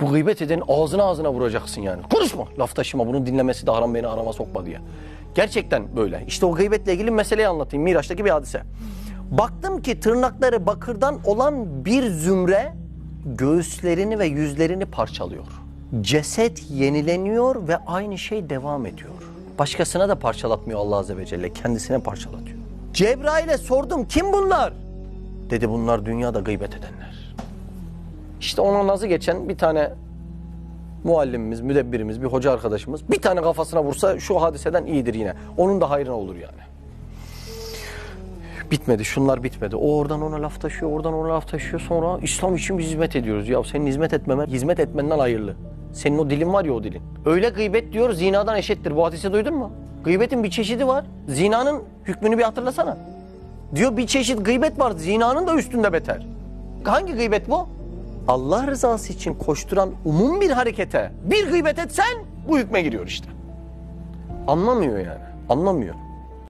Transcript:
Bu gıybet edenin ağzına ağzına vuracaksın yani. Konuşma. Laf taşıma. Bunun dinlemesi de haram beni arama sokma diye. Gerçekten böyle. İşte o gıybetle ilgili meseleyi anlatayım. Miraç'taki bir hadise. Baktım ki tırnakları bakırdan olan bir zümre göğüslerini ve yüzlerini parçalıyor. Ceset yenileniyor ve aynı şey devam ediyor. Başkasına da parçalatmıyor Allah Azze ve Celle. Kendisine parçalatıyor. Cebrail'e sordum kim bunlar? Dedi bunlar dünyada gıybet edenler. İşte ona nazı geçen bir tane muallimimiz, müdebbirimiz, bir hoca arkadaşımız bir tane kafasına vursa şu hadiseden iyidir yine. Onun da hayrına olur yani. Bitmedi, şunlar bitmedi. O oradan ona laf taşıyor, oradan ona laf taşıyor. Sonra İslam için biz hizmet ediyoruz. Ya senin hizmet etmemen, hizmet etmenden hayırlı. Senin o dilin var ya o dilin. Öyle gıybet diyor, zinadan eşittir. Bu hadise duydun mu? Gıybetin bir çeşidi var. Zinanın hükmünü bir hatırlasana. Diyor bir çeşit gıybet var, zinanın da üstünde beter. Hangi gıybet bu? Allah rızası için koşturan umum bir harekete bir gıybet etsen bu hükme giriyor işte. Anlamıyor yani. Anlamıyor.